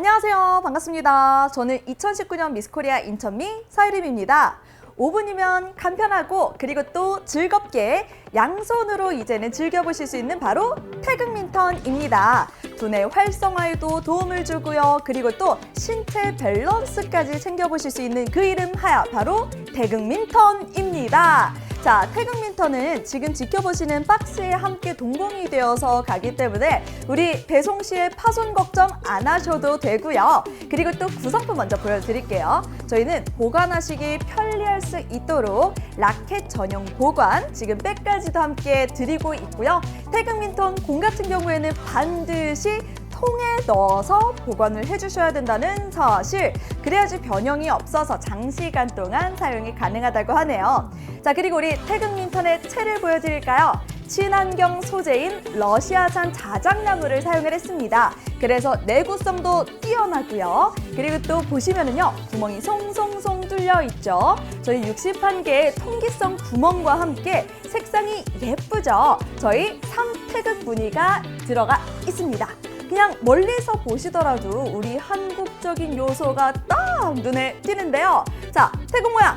안녕하세요. 반갑습니다. 저는 2019년 미스코리아 인천미 서유림입니다. 5분이면 간편하고 그리고 또 즐겁게 양손으로 이제는 즐겨보실 수 있는 바로 태극민턴입니다. 두뇌 활성화에도 도움을 주고요. 그리고 또 신체 밸런스까지 챙겨보실 수 있는 그 이름 하야 바로 태극민턴입니다. 자, 태극민턴은 지금 지켜보시는 박스에 함께 동봉이 되어서 가기 때문에 우리 배송 시에 파손 걱정 안 하셔도 되고요. 그리고 또 구성품 먼저 보여드릴게요. 저희는 보관하시기 편리할 수 있도록 라켓 전용 보관, 지금 백까지도 함께 드리고 있고요. 태극민턴 공 같은 경우에는 반드시 통에 넣어서 보관을 해주셔야 된다는 사실. 그래야지 변형이 없어서 장시간 동안 사용이 가능하다고 하네요. 자, 그리고 우리 태극 민턴의 채를 보여드릴까요? 친환경 소재인 러시아산 자작나무를 사용을 했습니다. 그래서 내구성도 뛰어나고요. 그리고 또 보시면은요, 구멍이 송송송 뚫려 있죠. 저희 61개의 통기성 구멍과 함께 색상이 예쁘죠. 저희 삼태극 무늬가 들어가 있습니다. 그냥 멀리서 보시더라도 우리 한국적인 요소가 딱 눈에 띄는데요. 자, 태극 모양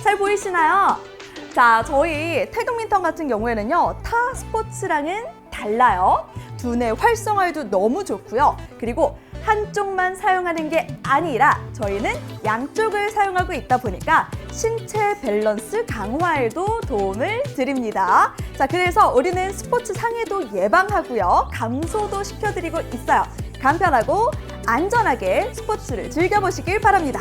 잘 보이시나요? 자, 저희 태극민턴 같은 경우에는요, 타 스포츠랑은 달라요. 두뇌 활성화에도 너무 좋고요. 그리고 한쪽만 사용하는 게 아니라 저희는 양쪽을 사용하고 있다 보니까 신체 밸런스 강화에도 도움을 드립니다. 자, 그래서 우리는 스포츠 상해도 예방하고요. 감소도 시켜드리고 있어요. 간편하고 안전하게 스포츠를 즐겨보시길 바랍니다.